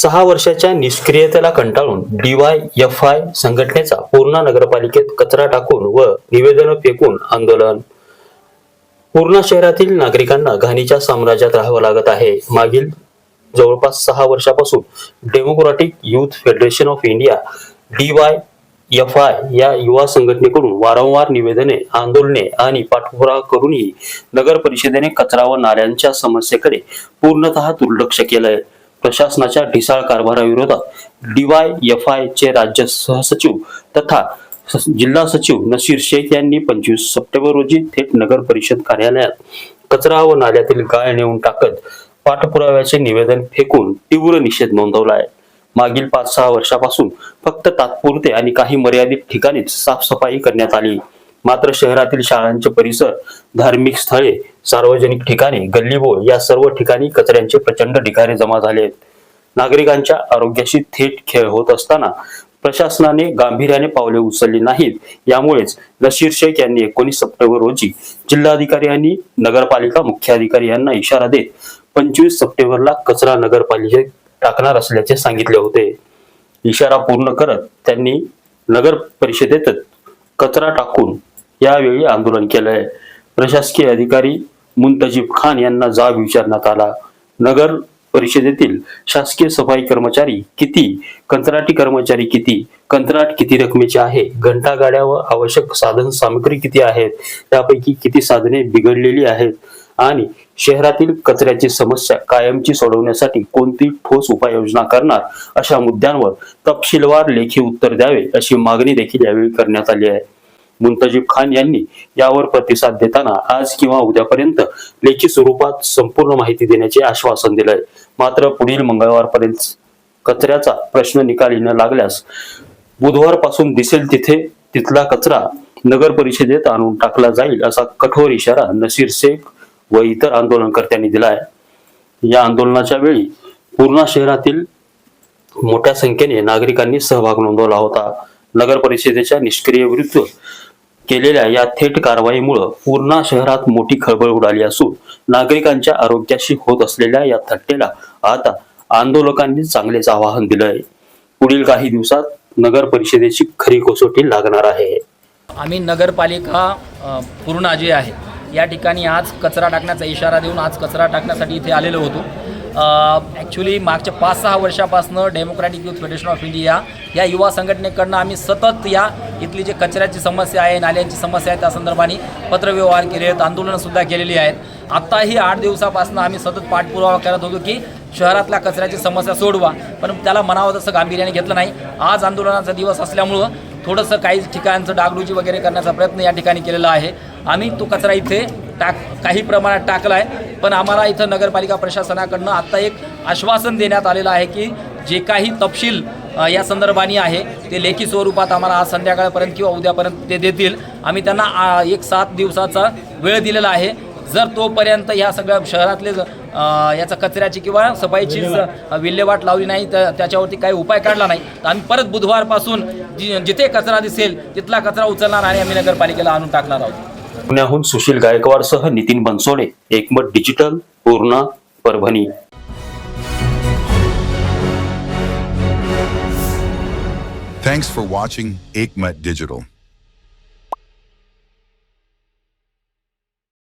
सहा वर्षाच्या निष्क्रियतेला कंटाळून डीवाय एफ आय संघटनेचा पूर्णा नगरपालिकेत कचरा टाकून व निवेदनं फेकून आंदोलन. पूर्णा शहरातील नागरिकांना घाणीच्या साम्राज्यात राहावं लागत आहे. मागील जवळपास सहा वर्षापासून Democratic Youth Federation of India D Y F I या युवा संघटनेकडून वारंवार निवेदने आंदोलने आणि पाठपुरावा करूनही नगर परिषदेने कचरा व नाल्यांच्या समस्येकडे पूर्णतः दुर्लक्ष केलंय. प्रशासनाच्या ढिसाळ कारभाराविरोधात डीवाय एफ आय चे राज्य सहसचिव तथा जिल्हा सचिव नसीर शेख यांनी पंचवीस सप्टेंबर रोजी थेट नगर परिषद कार्यालयात कचरा व नाल्यातील गाळ नेऊन टाकत पाठपुराव्याचे निवेदन फेकून तीव्र निषेध नोंदवलाय मागील पाच सहा वर्षापासून फक्त तात्पुरते आणि काही मर्यादित ठिकाणीच साफसफाई करण्यात आली. मात्र शहरातील शाळांचे परिसर धार्मिक स्थळे सार्वजनिक ठिकाणी गल्लीबोळ या सर्व ठिकाणी कचऱ्यांचे प्रचंड ढिगारे जमा झाले आहेत. नागरिकांच्या आरोग्याशी थेट खेळ होत असताना प्रशासनाने गांभीर्याने पावले उचलली नाहीत. यामुळेच नशीर शेख यांनी एकोणीस सप्टेंबर रोजी जिल्हाधिकारी आणि नगरपालिका मुख्याधिकारी यांना इशारा देत पंचवीस सप्टेंबरला कचरा नगरपालिकेत टाकणार असल्याचे सांगितले होते. इशारा पूर्ण करत त्यांनी नगर परिषदेतच कचरा टाकून यावेळी आंदोलन केलंय. प्रशासकीय अधिकारी मुंतजीब खान यांना जाब विचारण्यात आला. नगर परिषदेतील शासकीय सफाई कर्मचारी किती कंत्राटी कर्मचारी किती कंत्राट किती रकमेचे आहे घंटा गाड्या व आवश्यक साधन सामग्री किती आहेत त्यापैकी किती साधने बिघडलेली आहेत आणि शहरातील कचऱ्याची समस्या कायमची सोडवण्यासाठी कोणती ठोस उपाययोजना करणार अशा मुद्द्यांवर तपशीलवार लेखी उत्तर द्यावे अशी मागणी देखील यावेळी करण्यात आली आहे. मुंतजीब खान यांनी यावर प्रतिसाद देताना आज किंवा उद्यापर्यंत लेखी स्वरूपात संपूर्ण माहिती देण्याचे आश्वासन दिलंय. मात्र पुढील मंगळवारपर्यंत कचऱ्याचा प्रश्न निकाली न लागल्यास बुधवारपासून दिसेल तिथे तिथला कचरा नगर परिषदेत आणून टाकला जाईल असा कठोर इशारा नसीर शेख व इतर आंदोलनकर्त्यांनी दिलाय. या आंदोलनाच्या वेळी पूर्णा शहरातील मोठ्या संख्येने नागरिकांनी सहभाग नोंदवला होता. नगर परिषदेच्या निष्क्रिय विरुद्ध केलेल्या या थेट कारवाईमुळं पूर्णा शहरात मोठी खळबळ उडाली असून नागरिकांच्या आरोग्याशी होत असलेल्या या थट्टेला आता आंदोलकांनी चांगलेच आवाहन दिलंय. पुढील काही दिवसात नगर परिषदेची खरी कसोटी लागणार आहे. आम्ही नगरपालिका पूर्णा जी आहे या ठिकाणी आज कचरा टाकण्याचा इशारा देऊन आज कचरा टाकण्यासाठी इथे आलेलो होतो. ॲक्च्युली मागच्या पाच सहा वर्षापासून Democratic Youth Federation of India या युवा संघटनेकडनं आम्ही सतत या इथली जे कचऱ्याची समस्या आहे नाल्यांची समस्या आहे त्या संदर्भाने पत्रव्यवहार केले आहेत आंदोलनंसुद्धा केलेली आहेत. आत्ताही आठ दिवसापासून आम्ही सतत पाठपुरावा करत होतो की शहरातल्या कचऱ्याची समस्या सोडवा. पण त्याला म्हणावं तसं गांभीर्याने घेतलं नाही. आज आंदोलनाचा दिवस असल्यामुळं थोडंसं काही ठिकाणचं डागडुजी वगैरे करण्याचा प्रयत्न या ठिकाणी केलेला आहे. आम्ही तो कचरा इथे टाक काही प्रमाणात टाकला आहे पण आम्हाला इथं नगरपालिका प्रशासनाकडनं आत्ता एक आश्वासन देण्यात आलेलं आहे की जे काही तपशील या संदर्भाने आहे ते लेखी स्वरूपात आम्हाला आज संध्याकाळपर्यंत किंवा उद्यापर्यंत ते देतील. आम्ही त्यांना एक सात दिवसाचा वेळ दिलेला आहे. जर तोपर्यंत ह्या सगळ्या शहरातले याचा कचऱ्याची किंवा सफाईची विल्हेवाट. लावली नाही तर त्याच्यावरती काही उपाय काढला नाही तर आम्ही परत बुधवारपासून जि जिथे कचरा दिसेल तिथला कचरा उचलणार आणि आम्ही नगरपालिकेला आणून टाकणार आहोत. पुण्याहून Sushil गायकवाडसह Nitin Bansode Ekmat digital Purna Parbhani Thanks for watching Aikmat Digital.